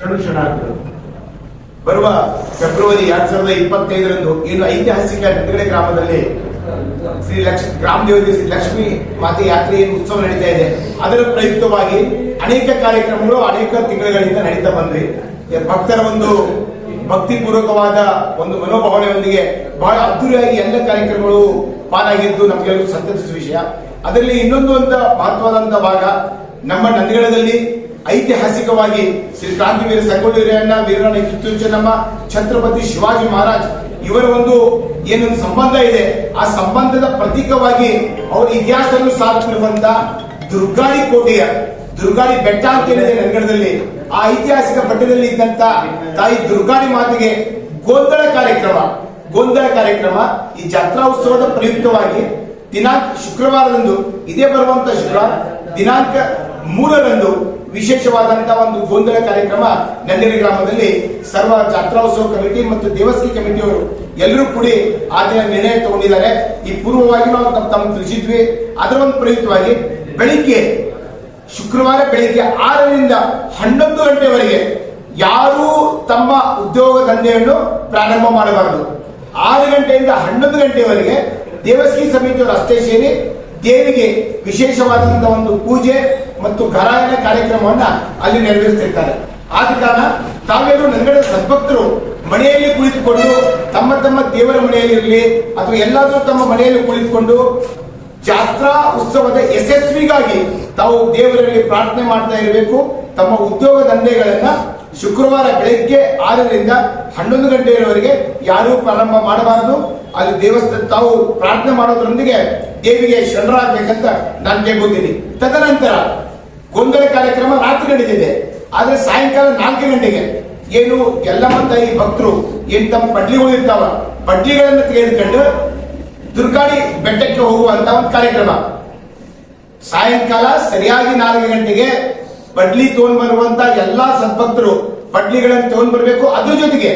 ಶರಣು ಶರಣಾರ್ಥಿಗಳು ಬರುವ ಫೆಬ್ರವರಿ ಎರಡ್ ಸಾವಿರದ ಇಪ್ಪತ್ತೈದರಂದು ಏನು ಐತಿಹಾಸಿಕ ನಂದಗಡೆ ಗ್ರಾಮದಲ್ಲಿ ಶ್ರೀ ಲಕ್ಷ್ಮಿ ಗ್ರಾಮ ದೇವತೆ ಶ್ರೀ ಲಕ್ಷ್ಮಿ ಮಾತೆ ಯಾತ್ರೆ ಉತ್ಸವ ನಡೀತಾ ಇದೆ. ಅದರ ಪ್ರಯುಕ್ತವಾಗಿ ಅನೇಕ ಕಾರ್ಯಕ್ರಮಗಳು ಅನೇಕ ತಿಂಗಳುಗಳಿಂದ ನಡೀತಾ ಬಂದ್ವಿ. ಭಕ್ತರ ಒಂದು ಭಕ್ತಿಪೂರ್ವಕವಾದ ಒಂದು ಮನೋಭಾವನೆಯೊಂದಿಗೆ ಬಹಳ ಅದ್ದೂರಿಯಾಗಿ ಎಲ್ಲ ಕಾರ್ಯಕ್ರಮಗಳು ಪಾಲಾಗಿದ್ದು ನಮಗೆಲ್ಲರೂ ಸಂತಸಿದ ವಿಷಯ. ಅದರಲ್ಲಿ ಇನ್ನೊಂದು ಅಂತ ಮಹತ್ವದಂತ ಭಾಗ ನಮ್ಮ ನಂದಿಗಡದಲ್ಲಿ ಐತಿಹಾಸಿಕವಾಗಿ ಶ್ರೀ ಕ್ರಾಂತಿವೀರ ಸಂಗೊಳ್ಳಿ ವೀರಣ್ಣ ವೀರಣ್ಣ ಕಿತ್ತೂರು ಚೆನ್ನಮ್ಮ ಛತ್ರಪತಿ ಶಿವಾಜಿ ಮಹಾರಾಜ್ ಇವರ ಒಂದು ಏನೊಂದು ಸಂಬಂಧ ಇದೆ. ಆ ಸಂಬಂಧದ ಪ್ರತೀಕವಾಗಿ ಅವರ ಇತಿಹಾಸವನ್ನು ಸಾರುತ್ತಿರುವಂತ ದುರ್ಗಾಡಿ ಕೋಟೆಯ ದುರ್ಗಾಡಿ ಬೆಟ್ಟ ಅಂತ ಏನಿದೆ ನಗರದಲ್ಲಿ, ಆ ಐತಿಹಾಸಿಕ ಬೆಟ್ಟದಲ್ಲಿ ಇದ್ದಂತ ತಾಯಿ ದುರ್ಗಾಡಿ ಮಾತಿಗೆ ಗೋಂದಳ ಕಾರ್ಯಕ್ರಮ ಗೋಂದಳ ಕಾರ್ಯಕ್ರಮ ಈ ಜಾತ್ರಾ ಉತ್ಸವದ ಪ್ರಯುಕ್ತವಾಗಿ ದಿನಾಂಕ ಶುಕ್ರವಾರದಂದು, ಇದೇ ಬರುವಂತ ಶುಕ್ರವಾರ ದಿನಾಂಕ ಮೂರರಂದು ವಿಶೇಷವಾದಂತಹ ಒಂದು ಗೊಂದಲ ಕಾರ್ಯಕ್ರಮ ನಂದಿನಿ ಗ್ರಾಮದಲ್ಲಿ ಸರ್ವ ಜಾತ್ರೋತ್ಸವ ಕಮಿಟಿ ಮತ್ತು ದೇವಸ್ಥಿ ಕಮಿಟಿಯವರು ಎಲ್ಲರೂ ಕೂಡಿ ದಿನ ನಿರ್ಣಯ ತಗೊಂಡಿದ್ದಾರೆ. ಈ ಪೂರ್ವವಾಗಿ ನಾವು ತಮ್ಮ ತಮ್ಮ ತಿಳಿಸಿದ್ವಿ. ಅದರ ಒಂದು ಪ್ರಯುಕ್ತವಾಗಿ ಬೆಳಿಗ್ಗೆ, ಶುಕ್ರವಾರ ಬೆಳಿಗ್ಗೆ ಆರರಿಂದ ಹನ್ನೊಂದು ಗಂಟೆವರೆಗೆ ಯಾರೂ ತಮ್ಮ ಉದ್ಯೋಗ ದಂಧೆಯನ್ನು ಪ್ರಾರಂಭ ಮಾಡಬಾರದು. ಆರು ಗಂಟೆಯಿಂದ ಹನ್ನೊಂದು ಗಂಟೆವರೆಗೆ ದೇವಸ್ಥಿ ಸಮಿತಿಯವರು ಅಷ್ಟೇ ಸೇರಿ ದೇವಿಗೆ ವಿಶೇಷವಾದಂತಹ ಒಂದು ಪೂಜೆ ಮತ್ತು ಗರಾಯನ ಕಾರ್ಯಕ್ರಮವನ್ನ ಅಲ್ಲಿ ನೆರವೇರಿಸುತ್ತಿದ್ದಾರೆ ಆದ ಕಾರಣ ತಾವೆಲ್ಲರೂ ನನಗಡೆ ಸದ್ಭಕ್ತರು ಮನೆಯಲ್ಲಿ ಕುಳಿತುಕೊಂಡು ತಮ್ಮ ತಮ್ಮ ದೇವರ ಮನೆಯಲ್ಲಿರಲಿ ಅಥವಾ ಎಲ್ಲಾದರೂ ತಮ್ಮ ಮನೆಯಲ್ಲಿ ಕುಳಿತುಕೊಂಡು ಜಾತ್ರಾ ಉತ್ಸವದ ಯಶಸ್ವಿಗಾಗಿ ತಾವು ದೇವರಲ್ಲಿ ಪ್ರಾರ್ಥನೆ ಮಾಡ್ತಾ ಇರಬೇಕು. ತಮ್ಮ ಉದ್ಯೋಗ ದಂಧೆಗಳನ್ನ ಶುಕ್ರವಾರ ಬೆಳಗ್ಗೆ ಆರರಿಂದ ಹನ್ನೊಂದು ಗಂಟೆಯವರೆಗೆ ಯಾರೂ ಪ್ರಾರಂಭ ಮಾಡಬಾರದು. ಅಲ್ಲಿ ದೇವಸ್ಥಾನ ತಾವು ಪ್ರಾರ್ಥನೆ ಮಾಡೋದ್ರೊಂದಿಗೆ ದೇವಿಗೆ ಶರಣರಾಗಬೇಕಂತ ನಾನು ಕೇಳ್ಕೊತೀನಿ. ತದನಂತರ ಗೊಂದಲ ಕಾರ್ಯಕ್ರಮ ರಾತ್ರಿ ನಡೆದಿದೆ. ಆದ್ರೆ ಸಾಯಂಕಾಲ ನಾಲ್ಕು ಗಂಟೆಗೆ. ಏನು ಎಲ್ಲ ತಾಯಿ ಭಕ್ತರು ಏನ್ ತಮ್ಮ ಪಡ್ಲಿಗಳು ಇರ್ತಾವ? ಪಡ್ಲಿಗಳನ್ನು ತೆಗೆದುಕೊಂಡು ದುರ್ಗಾಡಿ ಬೆಟ್ಟಕ್ಕೆ ಹೋಗುವಂತ ಒಂದು ಕಾರ್ಯಕ್ರಮ. ಸಾಯಂಕಾಲ ಸರಿಯಾಗಿ ನಾಲ್ಕು ಗಂಟೆಗೆ ಬಡ್ಲಿ ತೋನ್ ಬರುವಂತ ಎಲ್ಲಾ ಸದ್ಭಕ್ತರು ಪಡ್ಲಿಗಳನ್ನು ತೋನ್ ಬರಬೇಕು. ಅದ್ರ ಜೊತೆಗೆ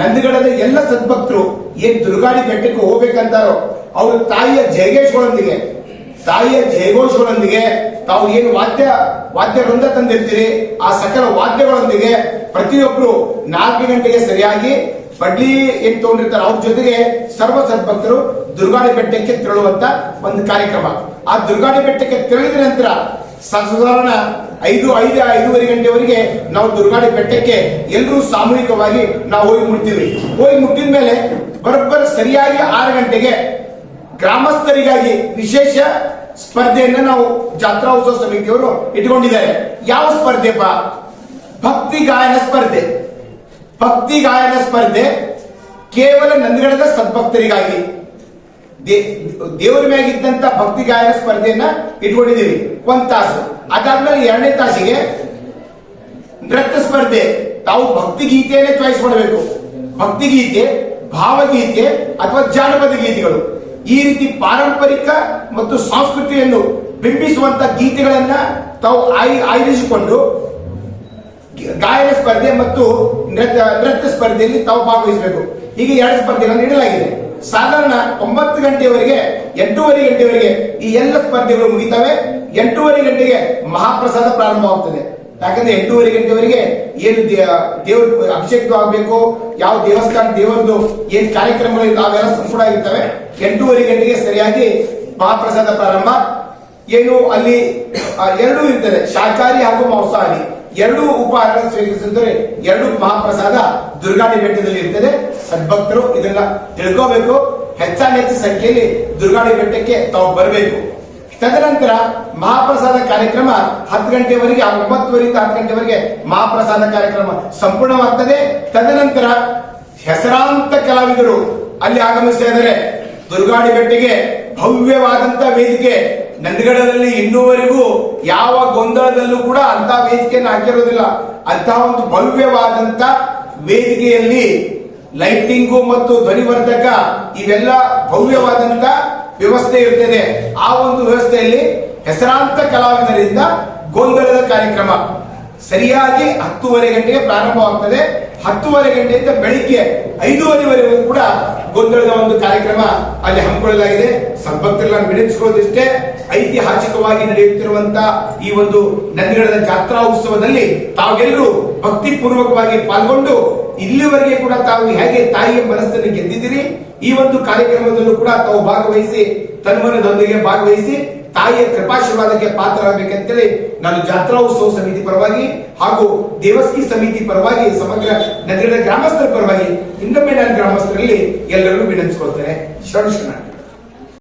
ನಂದಿಗಡದ ಎಲ್ಲ ಸದ್ಭಕ್ತರು ಏನ್ ದುರ್ಗಾಡಿ ಬೆಟ್ಟಕ್ಕೆ ಹೋಗ್ಬೇಕಂತಾರೋ, ಅವ್ರ ತಾಯಿಯ ಜಯಗೇಶ್ಗಳೊಂದಿಗೆ ತಾಯಿಯ ಜಯಘೋಷಗಳೊಂದಿಗೆ ತಾವು ಏನು ವಾದ್ಯ ವಾದ್ಯ ವೃಂದ ತಂದಿರ್ತೀರಿ, ಆ ಸಕಲ ವಾದ್ಯಗಳೊಂದಿಗೆ ಪ್ರತಿಯೊಬ್ರು ನಾಲ್ಕು ಗಂಟೆಗೆ ಸರಿಯಾಗಿ ಬಡ್ಲಿ ಏನ್ ತಗೊಂಡಿರ್ತಾರೆ ಅವ್ರ ಜೊತೆಗೆ ಸರ್ವ ಸದ್ಭಕ್ತರು ದುರ್ಗಾಡಿ ಬೆಟ್ಟಕ್ಕೆ ತೆರಳುವಂತ ಒಂದು ಕಾರ್ಯಕ್ರಮ. ಆ ದುರ್ಗಾಡಿ ಬೆಟ್ಟಕ್ಕೆ ತೆರಳಿದ ನಂತರ ಸಾಧಾರಣ ಐದು ಐದು, ಐದೂವರೆ ಗಂಟೆವರೆಗೆ ನಾವು ದುರ್ಗಾಡಿ ಬೆಟ್ಟಕ್ಕೆ ಎಲ್ಲರೂ ಸಾಮೂಹಿಕವಾಗಿ ನಾವು ಹೋಗಿ ಮುಟ್ತೀವಿ. ಹೋಗಿ ಮುಟ್ಟಿದ ಮೇಲೆ ಬರೋಬ್ಬರ ಸರಿಯಾಗಿ ಆರು ಗಂಟೆಗೆ ಗ್ರಾಮಸ್ಥರಿಗಾಗಿ ವಿಶೇಷ ಸ್ಪರ್ಧೆಯನ್ನ ನಾವು ಜಾತ್ರಾ ಉತ್ಸವ ಸಮಿತಿಯವರು ಇಟ್ಕೊಂಡಿದ್ದಾರೆ. ಯಾವ ಸ್ಪರ್ಧೆಪ್ಪ ಭಕ್ತಿ ಗಾಯನ ಸ್ಪರ್ಧೆ. ಭಕ್ತಿ ಗಾಯನ ಸ್ಪರ್ಧೆ ಕೇವಲ ನಂದಿಗಡದ ಸದ್ಭಕ್ತರಿಗಾಗಿ. ದೇವರ ಮ್ಯಾಗಿದ್ದಂತ ಭಕ್ತಿ ಗಾಯನ ಸ್ಪರ್ಧೆಯನ್ನ ಇಟ್ಕೊಂಡಿದ್ದೀವಿ. ಒಂದ್ ತಾಸು. ಅದಾದ್ಮೇಲೆ ಎರಡನೇ ತಾಸಿಗೆ ನೃತ್ಯ ಸ್ಪರ್ಧೆ. ತಾವು ಭಕ್ತಿ ಗೀತೆಯನ್ನೇ ಚಾಯ್ಸ್ ಮಾಡಬೇಕು. ಭಕ್ತಿ ಗೀತೆ, ಭಾವಗೀತೆ ಅಥವಾ ಜಾನಪದ ಗೀತೆಗಳು. ಈ ರೀತಿ ಪಾರಂಪರಿಕ ಮತ್ತು ಸಂಸ್ಕೃತಿಯನ್ನು ಬಿಂಬಿಸುವಂತ ಗೀತೆಗಳನ್ನ ತಾವು ಆಯ್, ಆಯೋಜಿಸಿಕೊಂಡು ಗಾಯನ ಸ್ಪರ್ಧೆ ಮತ್ತು ನೃತ್ಯ ನೃತ್ಯ ಸ್ಪರ್ಧೆಯಲ್ಲಿ ತಾವು ಭಾಗವಹಿಸಬೇಕು. ಹೀಗೆ ಎರಡು ಸ್ಪರ್ಧೆಗಳನ್ನು ನೀಡಲಾಗಿದೆ. ಸಾಧಾರಣ ಒಂಬತ್ತು ಗಂಟೆಯವರೆಗೆ, ಎಂಟೂವರೆ ಗಂಟೆವರೆಗೆ ಈ ಎಲ್ಲ ಸ್ಪರ್ಧೆಗಳು ಮುಗಿತವೆ. ಎಂಟೂವರೆ ಗಂಟೆಗೆ ಮಹಾಪ್ರಸಾದ ಪ್ರಾರಂಭವಾಗುತ್ತದೆ ಯಾಕಂದ್ರೆ ಎಂಟೂವರೆ ಗಂಟೆವರೆಗೆ ಏನು ದೇವರ ದೇವ್ರ ಅಭಿಷೇಕ ಆಗಬೇಕು, ಯಾವ ದೇವಸ್ಥಾನ ದೇವರದು ಏನು ಕಾರ್ಯಕ್ರಮಗಳು ಇರ್ತವೆ ಅವೆಲ್ಲ ಸಂಪೂರ್ಣ ಆಗಿರ್ತವೆ. ಎಂಟೂವರೆ ಗಂಟೆಗೆ ಸರಿಯಾಗಿ ಮಹಾಪ್ರಸಾದ ಪ್ರಾರಂಭ. ಏನು ಅಲ್ಲಿ ಎರಡೂ ಇರ್ತದೆ. ಶಾಕಾರಿ ಹಾಗೂ ಮಾಂಸಾಹಾರಿ. ಎರಡು ಉಪಹಾರಗಳನ್ನು ಸ್ವೀಕರಿಸಿದರೆ ಎರಡು ಮಹಾಪ್ರಸಾದ ದುರ್ಗಾಡಿ ಬೆಟ್ಟದಲ್ಲಿ ಇರ್ತದೆ. ಸದ್ಭಕ್ತರು ಇದನ್ನ ತಿಳ್ಕೋಬೇಕು. ಹೆಚ್ಚಾನ ಹೆಚ್ಚು ಸಂಖ್ಯೆಯಲ್ಲಿ ದುರ್ಗಾಡಿ ಬೆಟ್ಟಕ್ಕೆ ತಾವು ಬರಬೇಕು. ತದನಂತರ ಮಹಾಪ್ರಸಾದ ಕಾರ್ಯಕ್ರಮ ಹತ್ತು ಗಂಟೆವರೆಗೆ ಒಂಬತ್ತುವರೆಯಿಂದ ಹತ್ತು ಗಂಟೆವರೆಗೆ ಮಹಾಪ್ರಸಾದ ಕಾರ್ಯಕ್ರಮ ಸಂಪೂರ್ಣವಾಗ್ತದೆ. ತದನಂತರ ಹೆಸರಾಂತ ಕಲಾವಿದರು ಅಲ್ಲಿ ಆಗಮಿಸ್ತಾ ಇದ್ದಾರೆ. ದುರ್ಗಾಡಿ ಬೆಟ್ಟಿಗೆ ಭವ್ಯವಾದಂತ ವೇದಿಕೆ. ನಂದಗಡದಲ್ಲಿ ಇನ್ನೂವರೆಗೂ ಯಾವ ಗೊಂದಲದಲ್ಲೂ ಕೂಡ ಅಂತ ವೇದಿಕೆಯನ್ನು ಹಾಕಿರೋದಿಲ್ಲ. ಅಂತಹ ಒಂದು ಭವ್ಯವಾದಂತ ವೇದಿಕೆಯಲ್ಲಿ ಲೈಟಿಂಗು ಮತ್ತು ಧ್ವನಿವರ್ಧಕ ಇವೆಲ್ಲ ಭವ್ಯವಾದಂತ ವ್ಯವಸ್ಥೆ ಇರ್ತದೆ. ಆ ಒಂದು ವ್ಯವಸ್ಥೆಯಲ್ಲಿ ಹೆಸರಾಂತ ಕಲಾವಿದರಿಂದ ಗೊಂದಲದ ಕಾರ್ಯಕ್ರಮ. ಸರಿಯಾಗಿ ಹತ್ತೂವರೆ ಗಂಟೆಗೆ ಪ್ರಾರಂಭವಾಗ್ತದೆ ಹತ್ತೂವರೆ ಗಂಟೆಯಿಂದ ಬೆಳಿಗ್ಗೆ ಐದೂವರೆವರೆಗೂ ಕೂಡ ಗೊಂದಲದ ಒಂದು ಕಾರ್ಯಕ್ರಮ ಅಲ್ಲಿ ಹಮ್ಮಿಕೊಳ್ಳಲಾಗಿದೆ. ಸಂಪತ್ತೆಲ್ಲ ವಿನಂತಿಸಿಕೊಳ್ಳೋದಿಷ್ಟೇ. ಐತಿಹಾಸಿಕವಾಗಿ ನಡೆಯುತ್ತಿರುವಂತಹ ಈ ಒಂದು ನಂದಿಗಡದ ಜಾತ್ರಾ ಉತ್ಸವದಲ್ಲಿ ತಾವೆಲ್ಲರೂ ಭಕ್ತಿ ಪೂರ್ವಕವಾಗಿ ಪಾಲ್ಗೊಂಡು ಇಲ್ಲಿವರೆಗೆ ಕೂಡ ತಾವು ಹೇಗೆ ತಾಯಿಯ ಮನಸ್ಸನ್ನು ಗೆದ್ದಿದ್ದೀರಿ, ಈ ಒಂದು ಕಾರ್ಯಕ್ರಮದಲ್ಲೂ ಕೂಡ ತಾವು ಭಾಗವಹಿಸಿ, ತನ್ಮನದೊಂದಿಗೆ ಭಾಗವಹಿಸಿ ತಾಯಿಯ ಕೃಪಾಶೀರ್ವಾದಕ್ಕೆ ಪಾತ್ರರಾಗಬೇಕಂತೇಳಿ ನಾನು ಜಾತ್ರಾ ಉತ್ಸವ ಸಮಿತಿ ಪರವಾಗಿ ಹಾಗೂ ದೇವಸ್ಕಿ ಸಮಿತಿ ಪರವಾಗಿ ಸಮಗ್ರ ನಗರದ ಗ್ರಾಮಸ್ಥರ ಪರವಾಗಿ ಇನ್ನೊಮ್ಮೆ ನಾನು ಗ್ರಾಮಸ್ಥರಲ್ಲಿ ಎಲ್ಲರನ್ನೂ ವಿನಂತಿಸಿಕೊಳ್ತೇನೆ. ಶರಣ.